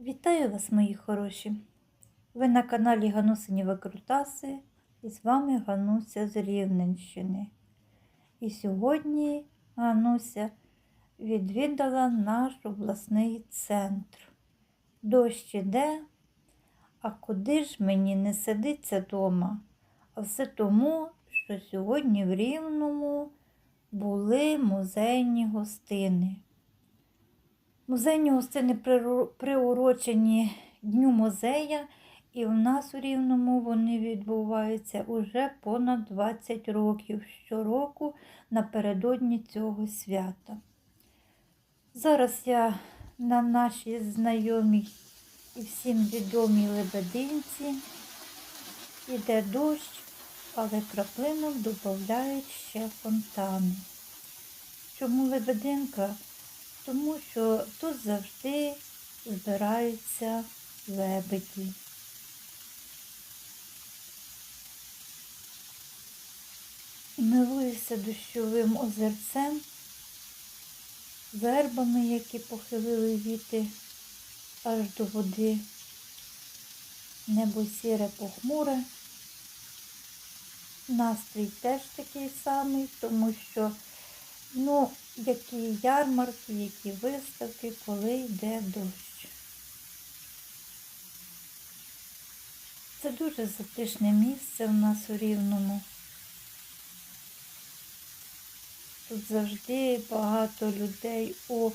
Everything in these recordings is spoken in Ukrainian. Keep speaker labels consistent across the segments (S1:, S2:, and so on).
S1: Вітаю вас, мої хороші! Ви на каналі Ганусині Викрутаси і з вами Гануся з Рівненщини. І сьогодні Гануся відвідала наш обласний центр. Дощ іде, а куди ж мені не сидиться дома? А все тому, що сьогодні в Рівному були музейні гостини. Музейні гостини приурочені Дню музея, і в нас у Рівному вони відбуваються уже понад 20 років щороку напередодні цього свята. Зараз я на нашій знайомій і всім відомій Лебединці. Іде дощ, але краплинок додають ще фонтани. Чому Лебединка? Тому що тут завжди збираються лебеді. Милуюся дощовим озерцем, вербами, які похилили віти аж до води. Небо сіре похмуре. Настрій теж такий самий, тому що Ну, які ярмарки, які виставки, коли йде дощ. Це дуже затишне місце в нас у Рівному. Тут завжди багато людей у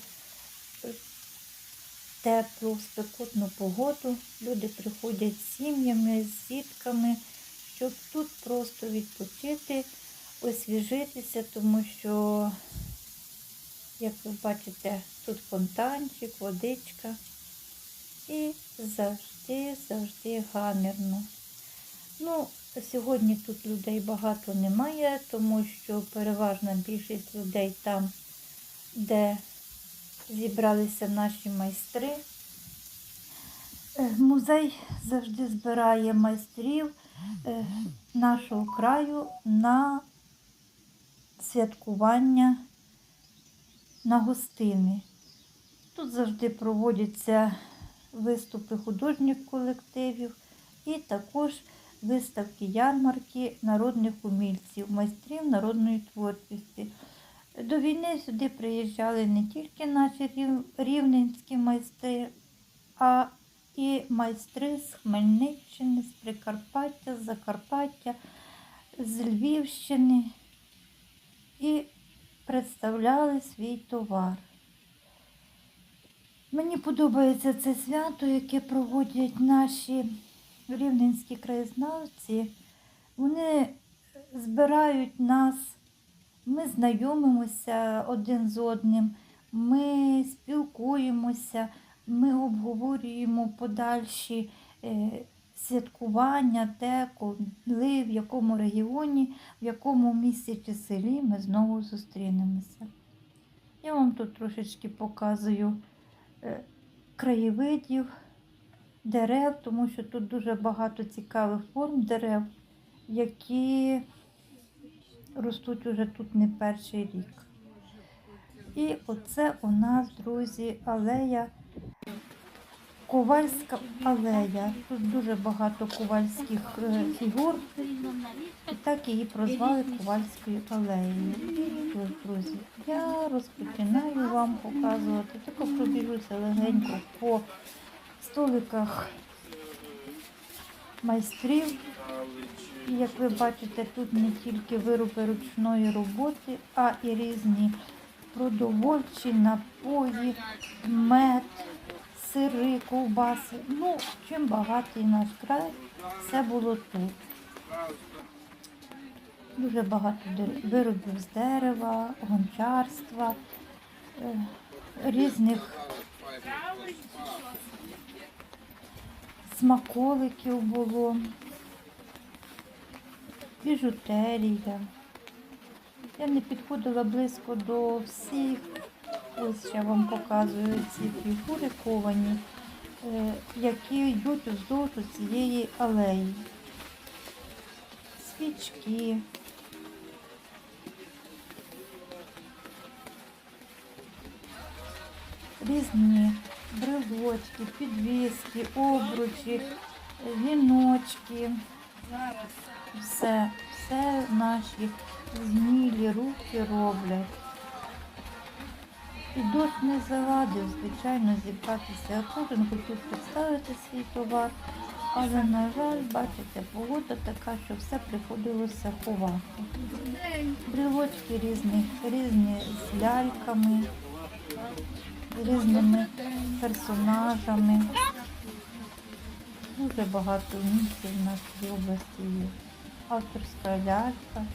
S1: теплу, спекотну погоду. Люди приходять з сім'ями, з дітками, щоб тут просто відпочити освіжитися, тому що, як ви бачите, тут фонтанчик, водичка. І завжди, завжди гамірно. Ну, сьогодні тут людей багато немає, тому що переважна більшість людей там, де зібралися наші майстри. Е, Музей завжди збирає майстрів е, нашого краю на святкування на гостини. Тут завжди проводяться виступи художніх колективів і також виставки ярмарки народних умільців, майстрів народної творчості. До війни сюди приїжджали не тільки наші рівненські майстри, а і майстри з Хмельниччини, з Прикарпаття, з Закарпаття, з Львівщини і представляли свій товар. Мені подобається це свято, яке проводять наші рівненські краєзнавці. Вони збирають нас, ми знайомимося один з одним, ми спілкуємося, ми обговорюємо подальші е, святкування, де, коли, в якому регіоні, в якому місті чи селі ми знову зустрінемося. Я вам тут трошечки показую е, краєвидів, дерев, тому що тут дуже багато цікавих форм дерев, які ростуть уже тут не перший рік. І оце у нас, друзі, алея. Ковальська алея. Тут дуже багато ковальських е, фігур. І так її прозвали Ковальською алеєю. Друзі, я розпочинаю вам показувати. Тільки пробіжуся легенько по столиках майстрів. І як ви бачите, тут не тільки вироби ручної роботи, а і різні продовольчі напої, мед, сири, ковбаси. Ну, чим багатий наш край, все було тут. Дуже багато виробів з дерева, гончарства, е, різних смаколиків було, біжутерія. Я не підходила близько до всіх. Ось я вам показую ці фігури ковані, е, які йдуть вздовж цієї алеї. Свічки. Різні брелочки. підвіски, обручі, віночки. Все, все наші змілі руки роблять. І дощ не завадив, звичайно, зібратися. Кожен хотів представити свій товар, але, на жаль, бачите, погода така, що все приходилося ховати. Брілочки різні, різні з ляльками, з різними персонажами. Дуже багато місць в нашій області є. Авторська лялька.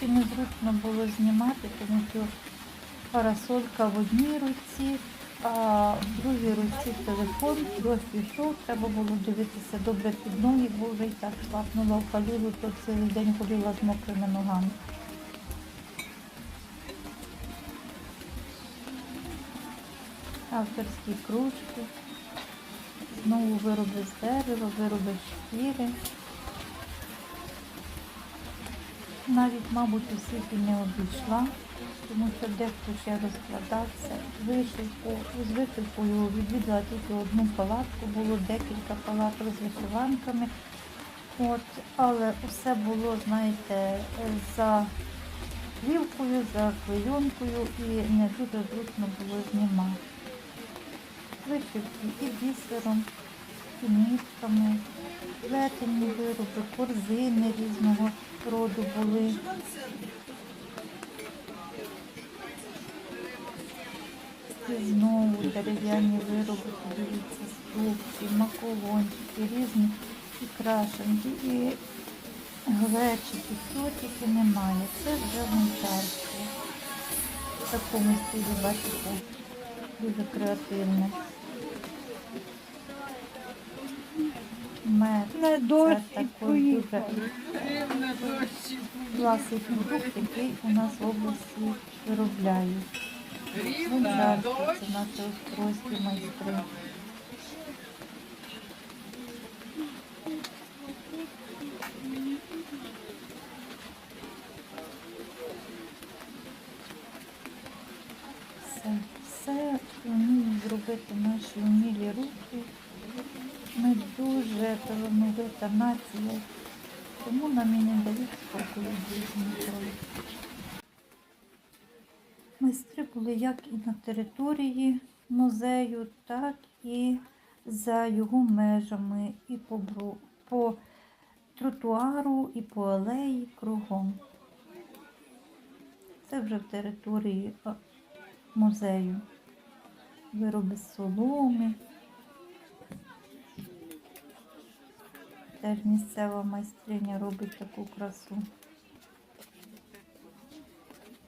S1: Трошки незручно було знімати, тому що парасолька в одній руці, а в другій руці телефон, дощ пішов, треба було дивитися добре під ноги, бо вже і так шлапнула в калюру, то цілий день ходила з мокрими ногами. Авторські кружки, знову вироби з дерева, вироби шкіри. Навіть, мабуть, у світі не обійшла, тому що дехто ще розкладався. Вишивку, з вишивкою відвідала тільки одну палатку, було декілька палаток з вишиванками. От, але все було, знаєте, за плівкою, за клейонкою і не дуже зручно було знімати. Вишивки і бісером, і нітками, плетені вироби, корзини різного роду були. І знову дерев'яні вироби, подивіться, ступки, маколончики, різні і крашенки, і глечики, тільки немає. Це вже гончарство. В такому стилі, бачите, дуже креативне. Мед.
S2: На дощі поїхали.
S1: дуже продукт, який у нас в області виробляють. Гончарство це наші острозькі майстри. Все, все вміють зробити наші вмілі руки. Ми дуже талановита нація, тому нам і не дають спокою ніколи. Майстри були як і на території музею, так і за його межами, і по, по тротуару, і по алеї кругом. Це вже в території музею. Вироби соломи. Теж місцева майстриня робить таку красу.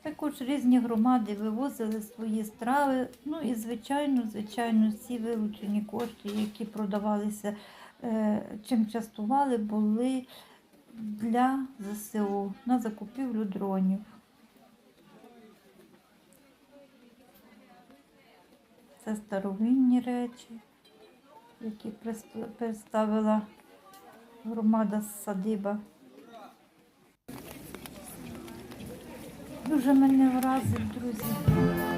S1: Також різні громади вивозили свої страви. Ну і звичайно, звичайно, всі вилучені кошти, які продавалися, е, чим частували, були для ЗСУ на закупівлю дронів. Це старовинні речі, які представила громада садиба. Дуже мене вразив, друзі.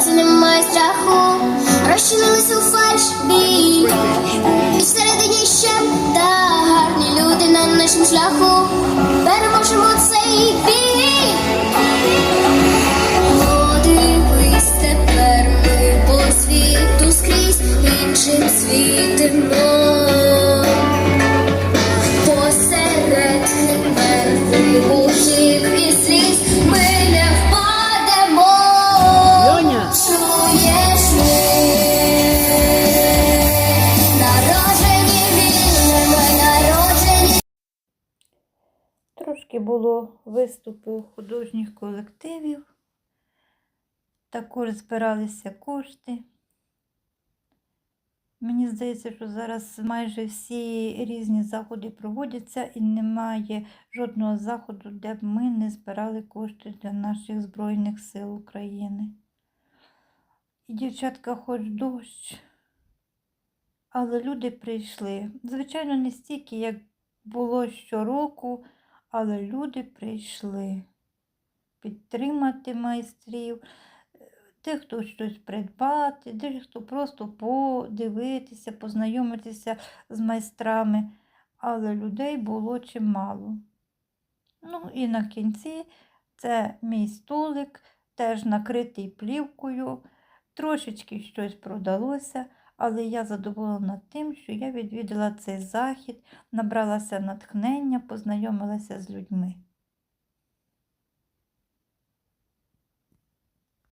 S3: Серці немає страху, розчинились у фальш бій. І всередині ще та гарні люди на нашому шляху. Переможемо цей бій. Подивись тепер ми по світу скрізь іншим світимо.
S1: Виступу художніх колективів. Також збиралися кошти. Мені здається, що зараз майже всі різні заходи проводяться і немає жодного заходу, де б ми не збирали кошти для наших Збройних сил України. І дівчатка, хоч дощ, але люди прийшли. Звичайно, не стільки, як було щороку, але люди прийшли підтримати майстрів, тих, хто щось придбати, тих, хто просто подивитися, познайомитися з майстрами, але людей було чимало. Ну і на кінці це мій столик, теж накритий плівкою. Трошечки щось продалося, але я задоволена тим, що я відвідала цей захід, набралася натхнення, познайомилася з людьми.